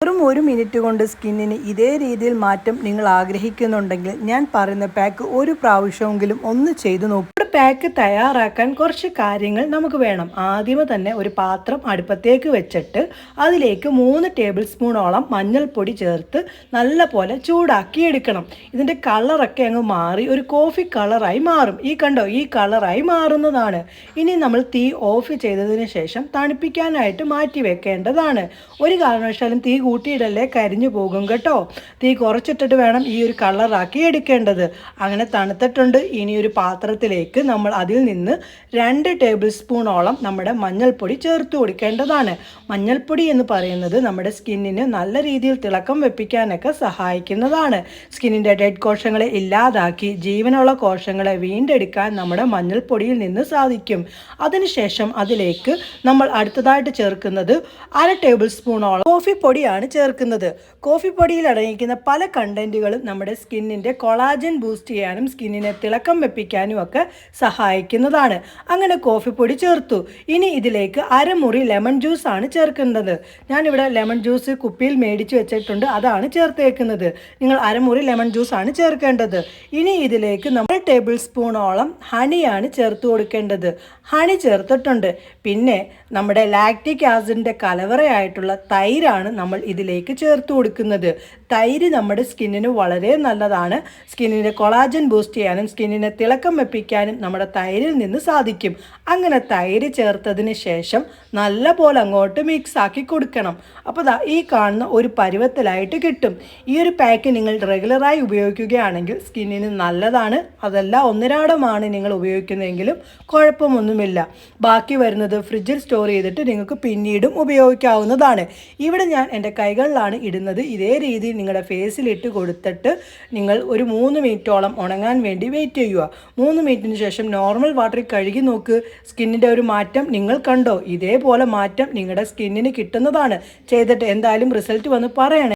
വെറും ഒരു മിനിറ്റ് കൊണ്ട് സ്കിന്നിന് ഇതേ രീതിയിൽ മാറ്റം നിങ്ങൾ ആഗ്രഹിക്കുന്നുണ്ടെങ്കിൽ ഞാൻ പറയുന്ന പാക്ക് ഒരു പ്രാവശ്യമെങ്കിലും ഒന്ന് ചെയ്തു നോക്കും. ഒരു പാക്ക് തയ്യാറാക്കാൻ കുറച്ച് കാര്യങ്ങൾ നമുക്ക് വേണം. ആദ്യമേ തന്നെ ഒരു പാത്രം അടുപ്പത്തേക്ക് വെച്ചിട്ട് അതിലേക്ക് മൂന്ന് ടേബിൾ സ്പൂണോളം മഞ്ഞൾപ്പൊടി ചേർത്ത് നല്ല പോലെ ചൂടാക്കി എടുക്കണം. ഇതിന്റെ കളറൊക്കെ അങ്ങ് മാറി ഒരു കോഫി കളറായി മാറും. ഈ കണ്ടോ? ഈ കളറായി മാറുന്നതാണ്. ഇനി നമ്മൾ തീ ഓഫ് ചെയ്തതിന് ശേഷം തണുപ്പിക്കാനായിട്ട് മാറ്റി വെക്കേണ്ടതാണ്. ഒരു കാരണവശാലും തീ കൂട്ടിയിടല്ലേ? കരിഞ്ഞു പോകും കേട്ടോ. തീ കുറച്ചിട്ടിട്ട് വേണം ഈ ഒരു കളറാക്കി എടുക്കേണ്ടത്. അങ്ങനെ തണുത്തിട്ടുണ്ട്. ഇനി ഒരു പാത്രത്തിലേക്ക് നമ്മൾ അതിൽ നിന്ന് രണ്ട് ടേബിൾ സ്പൂണോളം നമ്മുടെ മഞ്ഞൾപ്പൊടി ചേർത്ത് കൊടുക്കേണ്ടതാണ്. മഞ്ഞൾപ്പൊടി എന്ന് പറയുന്നത് നമ്മുടെ സ്കിന്നിന് നല്ല രീതിയിൽ തിളക്കം വെപ്പിക്കാനൊക്കെ സഹായിക്കുന്നതാണ്. സ്കിന്നിന്റെ ഡെഡ് കോശങ്ങളെ ഇല്ലാതാക്കി ജീവനുള്ള കോശങ്ങളെ വീണ്ടെടുക്കാൻ നമ്മുടെ മഞ്ഞൾപ്പൊടിയിൽ നിന്ന് സാധിക്കും. അതിനുശേഷം അതിലേക്ക് നമ്മൾ അടുത്തതായിട്ട് ചേർക്കുന്നത് അര ടേബിൾ സ്പൂണോളം കോഫി പൊടിയാണ് ചേർക്കുന്നത്. കോഫി പൊടിയിൽ അടങ്ങിയിരിക്കുന്ന പല കണ്ടന്റുകളും നമ്മുടെ സ്കിന്നിന്റെ കൊളാജൻ ബൂസ്റ്റ് ചെയ്യാനും സ്കിന്നിനെ തിളക്കം വെപ്പിക്കാനും ഒക്കെ സഹായിക്കുന്നതാണ്. അങ്ങനെ കോഫി പൊടി ചേർത്തു. ഇനി ഇതിലേക്ക് അരമുറി ലെമൺ ജ്യൂസ് ആണ് ചേർക്കുന്നത് ഞാനിവിടെ ലെമൺ ജ്യൂസ് കുപ്പിയിൽ മേടിച്ച് വെച്ചിട്ടുണ്ട്. അതാണ് ചേർത്തേക്കുന്നത്. നിങ്ങൾ അരമുറി ലെമൺ ജ്യൂസ് ആണ് ചേർക്കേണ്ടത്. ഇനി ഇതിലേക്ക് നമ്മൾ ടേബിൾ സ്പൂണോളം ഹണിയാണ് ചേർത്ത് കൊടുക്കേണ്ടത്. ഹണി ചേർത്തിട്ടുണ്ട്. പിന്നെ നമ്മുടെ ലാക്റ്റിക് ആസിഡിന്റെ കലവറയായിട്ടുള്ള തൈരാണ് നമ്മൾ ഇതിലേക്ക് ചേർത്ത് കൊടുക്കുന്നത്. തൈര് നമ്മുടെ സ്കിന്നിന് വളരെ നല്ലതാണ്. സ്കിന്നിന്റെ കൊളാജൻ ബൂസ്റ്റ് ചെയ്യാനും സ്കിന്നിനെ തിളക്കം വെപ്പിക്കാനും നമ്മുടെ തൈരിൽ നിന്ന് സാധിക്കും. അങ്ങനെ തൈര് ചേർത്തതിന് ശേഷം നല്ല പോലെ അങ്ങോട്ട് മിക്സ് ആക്കി കൊടുക്കണം. അപ്പോൾ ഈ കാണുന്ന ഒരു പരുവത്തിലായിട്ട് കിട്ടും. ഈ ഒരു പാക്ക് നിങ്ങൾ റെഗുലറായി ഉപയോഗിക്കുകയാണെങ്കിൽ സ്കിന്നിന് നല്ലതാണ്. അതല്ല ഒന്നിരാടമാണ് നിങ്ങൾ ഉപയോഗിക്കുന്നതെങ്കിലും കുഴപ്പമൊന്നുമില്ല. ബാക്കി വരുന്നത് ഫ്രിഡ്ജിൽ സ്റ്റോർ ചെയ്തിട്ട് നിങ്ങൾക്ക് പിന്നീടും ഉപയോഗിക്കാവുന്നതാണ്. ഇവിടെ ഞാൻ എന്റെ കൈകളിലാണ് ഇടുന്നത്. ഇതേ രീതിയിൽ നിങ്ങളുടെ ഫേസിലിട്ട് കൊടുത്തിട്ട് നിങ്ങൾ ഒരു മൂന്ന് മിനിറ്റോളം ഉണങ്ങാൻ വേണ്ടി വെയിറ്റ് ചെയ്യുക. മൂന്ന് മിനിറ്റിന് ശേഷം നോർമൽ വാട്ടറിൽ കഴുകി നോക്ക്. സ്കിന്നിന്റെ ഒരു മാറ്റം നിങ്ങൾ കണ്ടോ? ഇതേപോലെ മാറ്റം നിങ്ങളുടെ സ്കിന്നിന് കിട്ടുന്നതാണ്. ചെയ്തിട്ട് എന്തായാലും റിസൾട്ട് വന്ന് പറയണേ.